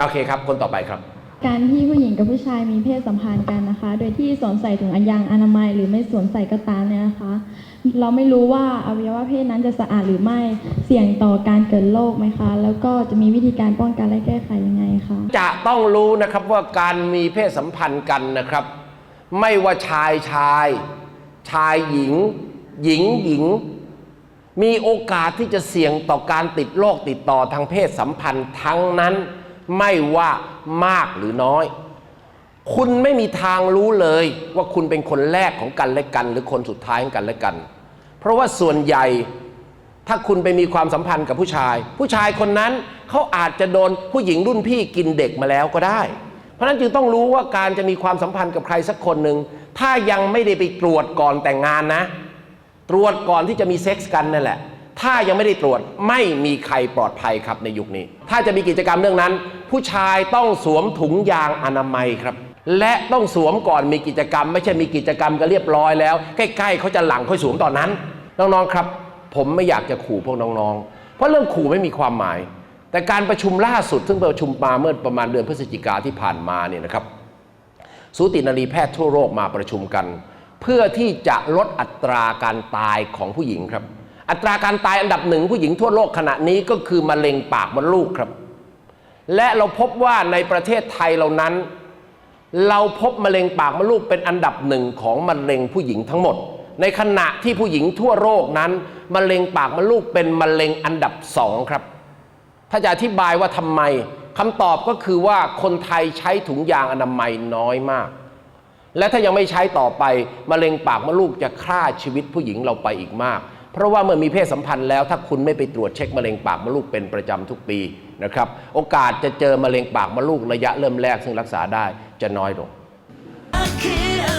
โอเคครับ คนต่อไปครับ การที่ผู้หญิงกับผู้ชายมีเพศสัมพันธ์กันนะคะ โดยที่สวมใส่ถุงยางอนามัย หรือไม่สวมใส่ก็ตามเนี่ยนะคะ เราไม่รู้ว่าอวัยวะเพศนั้นจะสะอาดหรือไม่เสี่ยงต่อการเกิดโรคไหมคะ แล้วก็จะมีวิธีการป้องกันและแก้ไขยังไงคะจะต้องรู้นะครับว่าการมีเพศสัมพันธ์กันนะครับ ไม่ว่าชายชาย ชายหญิง หญิงหญิง มีโอกาสที่จะเสี่ยงต่อการติดโรคติดต่อทางเพศสัมพันธ์ทั้งนั้น ไม่ว่ามากหรือน้อย คุณไม่มีทางรู้เลยว่าคุณเป็นคนแรกของกันและกัน หรือคนสุดท้ายของกันและกัน เพราะว่าส่วนใหญ่ถ้าคุณไปมีความสัมพันธ์กับผู้ชาย ผู้ชายคนนั้นเขาอาจจะโดนผู้หญิงรุ่นพี่กินเด็กมาแล้วก็ได้ เพราะฉะนั้นจึงต้องรู้ว่าการจะมีความสัมพันธ์กับใครสักคนหนึ่งถ้ายังไม่ได้ไปตรวจก่อนแต่งงานนะ ตรวจก่อนที่จะมีเซ็กส์กันนั่นแหละ ถ้ายังไม่ได้ตรวจไม่มีใครปลอดภัยครับในยุคนี้ ถ้าจะมีกิจกรรมเรื่องนั้น ผู้ชายต้องสวมถุงยางอนามัยครับ และต้องสวมก่อนมีกิจกรรม ไม่ใช่มีกิจกรรมก็เรียบร้อยแล้ว ใกล้ๆเขาจะหลังค่อยสวมตอนนั้นน้องๆครับ ผมไม่อยากจะขู่พวกน้องๆ เพราะเรื่องขู่ไม่มีความหมาย แต่การประชุมล่าสุดซึ่งประชุมมาเมื่อประมาณเดือนพฤศจิกาที่ผ่านมาเนี่ยนะครับสูตินรีแพทย์ทั่วโลกมาประชุมกัน เพื่อที่จะลดอัตราการตายของผู้หญิงครับ อัตราการตายอันดับหนึ่งผู้หญิงทั่วโลกขณะนี้ก็คือมะเร็งปากมดลูกครับ และเราพบว่าในประเทศไทยเรานั้น เราพบมะเร็งปากมดลูกเป็นอันดับหนึ่งของมะเร็งผู้หญิงทั้งหมด ในขณะที่ผู้หญิงทั่วโลกนั้นมะเร็งปากมดลูกเป็นมะเร็งอันดับสองครับ ถ้าจะอธิบายว่าทำไมคำตอบก็คือว่าคนไทยใช้ถุงยางอนามัยน้อยมาก และถ้ายังไม่ใช้ต่อไปมะเร็งปากมดลูกจะฆ่าชีวิตผู้หญิงเราไปอีกมาก เพราะว่าเมื่อมีเพศสัมพันธ์แล้วถ้าคุณไม่ไปตรวจเช็คมะเร็งปากมดลูกเป็นประจำทุกปีนะครับโอกาสจะเจอมะเร็งปากมดลูกระยะเริ่มแรกซึ่งรักษาได้จะน้อยลง I can't